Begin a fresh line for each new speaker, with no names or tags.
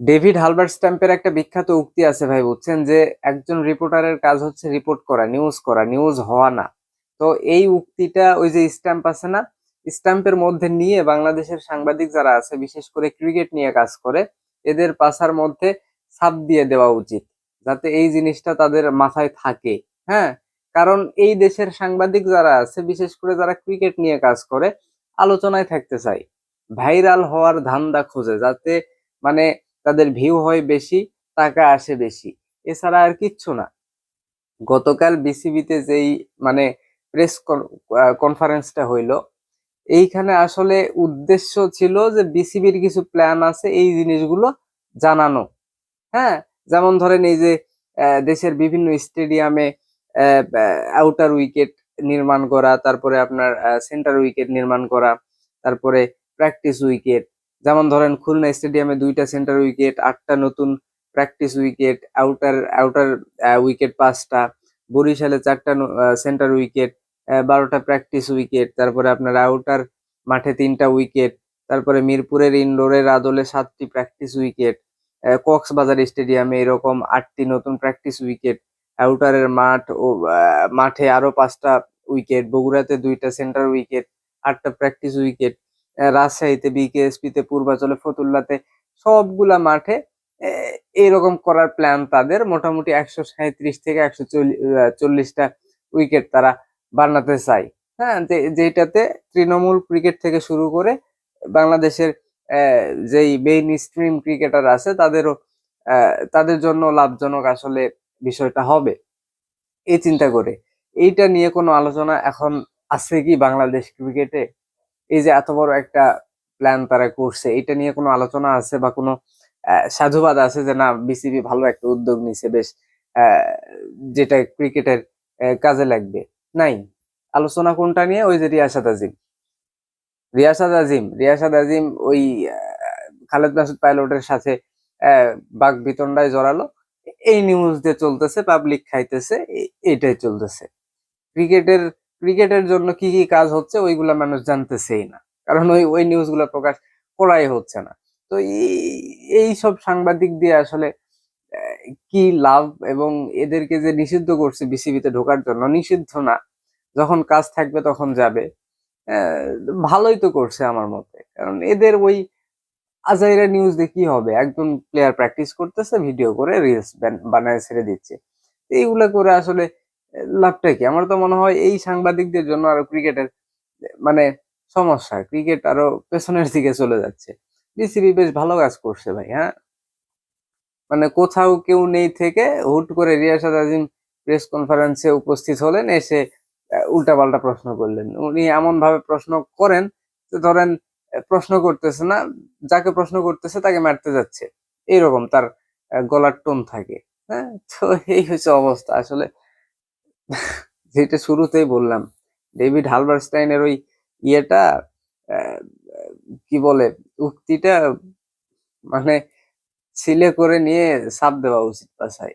David হালবার্ট স্ট্যাম্পের একটা বিখ্যাত উক্তি আছে ভাই, বুঝছেন? যে একজন রিপোর্টারের কাজ হচ্ছে রিপোর্ট করা, নিউজ করা, নিউজ হওয়া না। তো এই উক্তিটা ওই যে স্ট্যাম্প আছে না, স্ট্যাম্পের মধ্যে নিয়ে বাংলাদেশের সাংবাদিক যারা আছে, বিশেষ করে ক্রিকেট নিয়ে কাজ করে, এদের পাশার মধ্যে ছাপ দিয়ে দেওয়া উচিত, যাতে এই জিনিসটা তাদের মাথায় থাকে। হ্যাঁ? কারণ এই দেশের সাংবাদিক যারা আছে, বিশেষ করে যারা ক্রিকেট নিয়ে কাজ করে, আলোচনায় থাকতে চায়। ভাইরাল হওয়ার ধান্দা খোঁজে, যাতে মানে তাদের ভিউ হয় বেশি, টাকা আসে বেশি। এছাড়া আর কিচ্ছু না। গতকাল বিসিবিতে যেই মানে প্রেস কনফারেন্সটা হইল, এইখানে আসলে উদ্দেশ্য ছিল যে বিসিবির কিছু প্ল্যান আছে, এই জিনিসগুলো জানানো। হ্যাঁ? যেমন ধরেন এই যে দেশের বিভিন্ন স্টেডিয়ামে আউটার উইকেট নির্মাণ করা, তারপরে আপনার সেন্টার উইকেট নির্মাণ করা, তারপরে প্র্যাকটিস উইকেট যেমন ধরেন খুলনা স্টেডিয়ামে দুইটা সেন্টার উইকেট আটটা নতুন practice wicket outer outer wicket পাঁচটা, বরিশালে চারটা সেন্টার উইকেট বারোটা প্র্যাকটিস উইকেট তারপরে আপনার আউটার মাঠে তিনটা উইকেট তারপরে মিরপুরের ইনডোরের আদলে সাতটি প্র্যাকটিস উইকেট কক্সবাজার স্টেডিয়ামে এরকম আটটি নতুন প্র্যাকটিস উইকেট আউটারের মাঠ ও মাঠে আরও পাঁচটা উইকেট বগুড়াতে দুইটা সেন্টার উইকেট আটটা প্র্যাকটিস উইকেট রাজশাহীতে বিকেএসপি তে, পূর্বাচলে, ফতুল্লাতে, সবগুলা মাঠে এরকম করার প্ল্যান তাদের। মোটামুটি একশো সাঁত্রিশ থেকে একশো চল্লিশটা উইকেট তারা বানাতে চায়। হ্যাঁ যেটাতে তৃণমূল ক্রিকেট থেকে শুরু করে বাংলাদেশের যেই মেইন স্ট্রিম ক্রিকেটার আছে, তাদেরও তাদের জন্য লাভজনক আসলে বিষয়টা হবে। এই চিন্তা করে। এইটা নিয়ে কোনো আলোচনা এখন আছে কি বাংলাদেশ ক্রিকেটে এই যে এত বড় একটা প্ল্যান তারা করছে এটা নিয়ে কোনো আলোচনা আছে বা কোনো সাধুবাদ আছে যে না বিসিবি ভালো একটা উদ্যোগ নিছে বেশ যেটা ক্রিকেটের কাজে লাগবে? নাই। আলোচনা কোনটা নিয়ে? ওই যে রিয়াসাদ আজিম। রিয়াসাদ আজিম রিয়াসাদ আজিম ওই খালেদ মাসুদ পাইলটের সাথে আহ, বাক বিতণ্ডায় জড়ালো। এই নিউজ দিয়ে চলতেছে পাবলিক খাইতেছে এটাই চলতেছে। ক্রিকেটের ক্রিকেটের জন্য কি কি কাজ হচ্ছে ওইগুলা মানুষ জানতেছেই না। কারণ ওই ওই নিউজগুলো প্রকাশ করাই হচ্ছে না। তো এই- সব সাংবাদিক দিয়ে আসলে কি লাভ এবং এদেরকে যে নিষিদ্ধ করছে বিসিবিতে ঢোকার জন্য, নিষিদ্ধ না। যখন কাজ থাকবে তখন যাবে। ভালোই তো করছে আমার মতে। কারণ এদের ওই আজাইরা নিউজ দিয়ে কি হবে? একজন প্লেয়ার প্র্যাকটিস করতেছে ভিডিও করে রিলস বানায় ছেড়ে দিচ্ছে। এইগুলা করে আসলে লাভটা কি? আমার তো মনে হয় এই সাংবাদিকদের জন্য আরও ক্রিকেটের মানে সমস্যা। ক্রিকেট আরও পেছনের দিকে চলে যাচ্ছে। বিসিবি বেশ ভালো কাজ করছে ভাই হ্যাঁ? মানে কোথাও কেউ নেই থেকে হুট করে রিয়াসাদ আজিম প্রেস কনফারেন্সে উপস্থিত হলেন, এসে উল্টা পাল্টা প্রশ্ন করলেন। উনি এমন ভাবে প্রশ্ন করেন যে ধরেন প্রশ্ন করতেছে না, যাকে প্রশ্ন করতেছে তাকে মারতে যাচ্ছে। এইরকম তার গলার টোন থাকে হ্যাঁ? তো এই হচ্ছে অবস্থা। আসলে যেটা শুরুতেই বললাম, ডেভিড হালবারস্টাইনের ওই ইয়েটা কি বলে, উক্তিটা মানে ছিলে করে নিয়ে সাপ দেওয়া উচিত বাসায়।